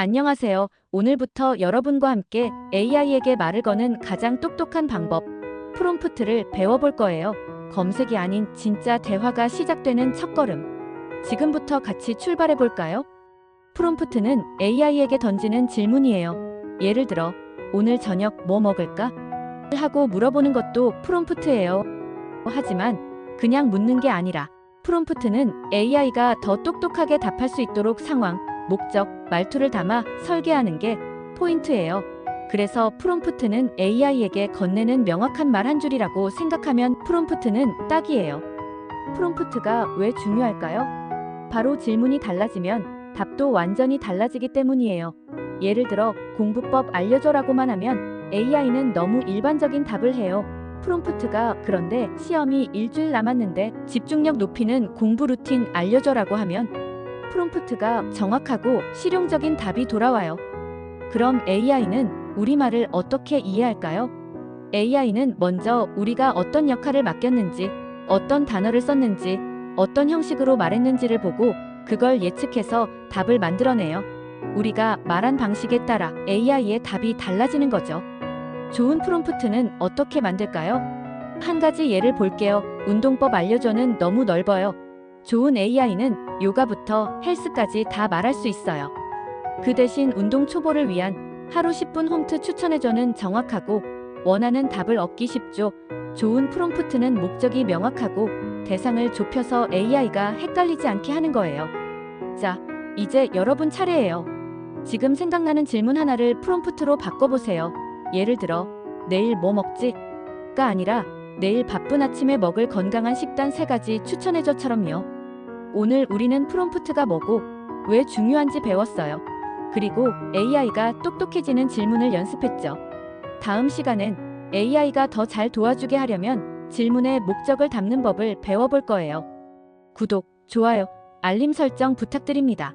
안녕하세요. 오늘부터 여러분과 함께 AI에게 말을 거는 가장 똑똑한 방법, 프롬프트를 배워볼 거예요. 검색이 아닌 진짜 대화가 시작되는 첫걸음. 지금부터 같이 출발해 볼까요? 프롬프트는 AI에게 던지는 질문이에요. 예를 들어, 오늘 저녁 뭐 먹을까? 하고 물어보는 것도 프롬프트예요. 하지만 그냥 묻는 게 아니라 프롬프트는 AI가 더 똑똑하게 답할 수 있도록 상황, 목적, 말투를 담아 설계하는 게 포인트예요. 그래서 프롬프트는 AI에게 건네는 명확한 말 한 줄이라고 생각하면 프롬프트는 딱이에요. 프롬프트가 왜 중요할까요? 바로 질문이 달라지면 답도 완전히 달라지기 때문이에요. 예를 들어 공부법 알려줘라고만 하면 AI는 너무 일반적인 답을 해요. 프롬프트가 그런데 시험이 일주일 남았는데 집중력 높이는 공부 루틴 알려줘라고 하면 프롬프트가 정확하고 실용적인 답이 돌아와요. 그럼 AI는 우리말을 어떻게 이해할까요? AI는 먼저 우리가 어떤 역할을 맡겼는지, 어떤 단어를 썼는지, 어떤 형식으로 말했는지를 보고 그걸 예측해서 답을 만들어내요. 우리가 말한 방식에 따라 AI의 답이 달라지는 거죠. 좋은 프롬프트는 어떻게 만들까요? 한 가지 예를 볼게요. 운동법 알려줘는 너무 넓어요. 좋은 AI는 요가부터 헬스까지 다 말할 수 있어요. 그 대신 운동 초보를 위한 하루 10분 홈트 추천해줘는 정확하고 원하는 답을 얻기 쉽죠. 좋은 프롬프트는 목적이 명확하고 대상을 좁혀서 AI가 헷갈리지 않게 하는 거예요. 자, 이제 여러분 차례예요. 지금 생각나는 질문 하나를 프롬프트로 바꿔보세요. 예를 들어, 내일 뭐 먹지? 가 아니라, 내일 바쁜 아침에 먹을 건강한 식단 세 가지 추천해줘처럼요. 오늘 우리는 프롬프트가 뭐고, 왜 중요한지 배웠어요. 그리고 AI가 똑똑해지는 질문을 연습했죠. 다음 시간엔 AI가 더 잘 도와주게 하려면 질문의 목적을 담는 법을 배워볼 거예요. 구독, 좋아요, 알림 설정 부탁드립니다.